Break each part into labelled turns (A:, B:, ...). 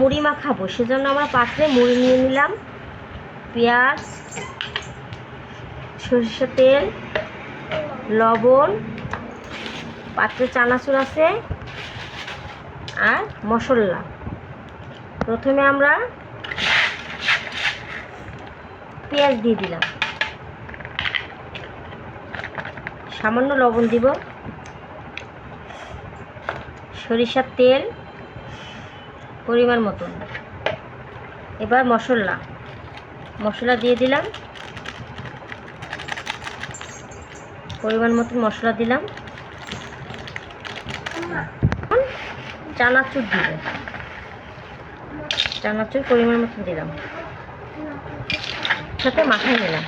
A: মুড়ি মাখাবো। সেজন্য আমরা পাত্রে মুড়ি নিয়ে নিলাম। পেঁয়াজ সরষের তেল, লবণ, পাত্রে চানাচুর আছে, আর মশলা। প্রথমে আমরা পেঁয়াজ দিয়ে দিলাম। সামান্য লবণ দিব। সরিষার তেল পরিমাণ মতন। এবার মশলা। মশলা দিয়ে দিলাম। পরিমাণ মতন মশলা দিলাম। চানাচুর দিব। চানাচুর পরিমাণ মতন দিলাম। সাথে মাখায় নিলাম।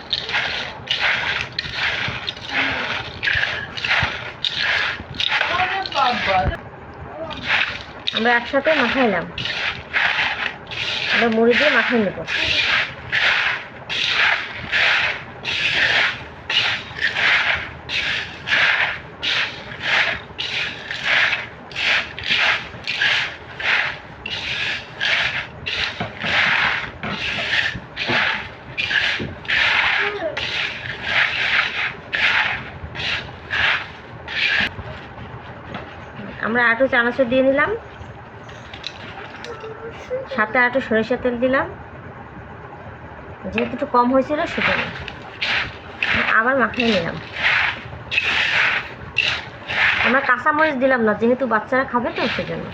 A: আমরা একসাথে মাখাইলাম আমরা মুড়ি দিয়ে মাখাই নেব। আমরা আটু চানাচুর দিয়ে নিলাম। সাথে আটু সরিষা তেল দিলাম। যেহেতু একটু কম হয়েছিল সেটা আবার মাখিয়ে নিলাম। আমরা কাঁচামরিচ দিলাম না, যেহেতু বাচ্চারা খাবে তো সেজন্য।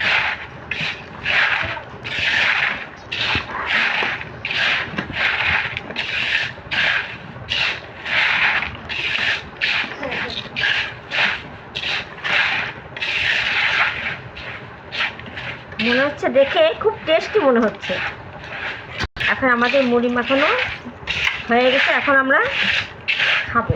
A: মনে হচ্ছে দেখে খুব টেস্টি মনে হচ্ছে। এখন আমাদের মুড়ি মাখানো হয়ে গেছে, এখন আমরা খাব।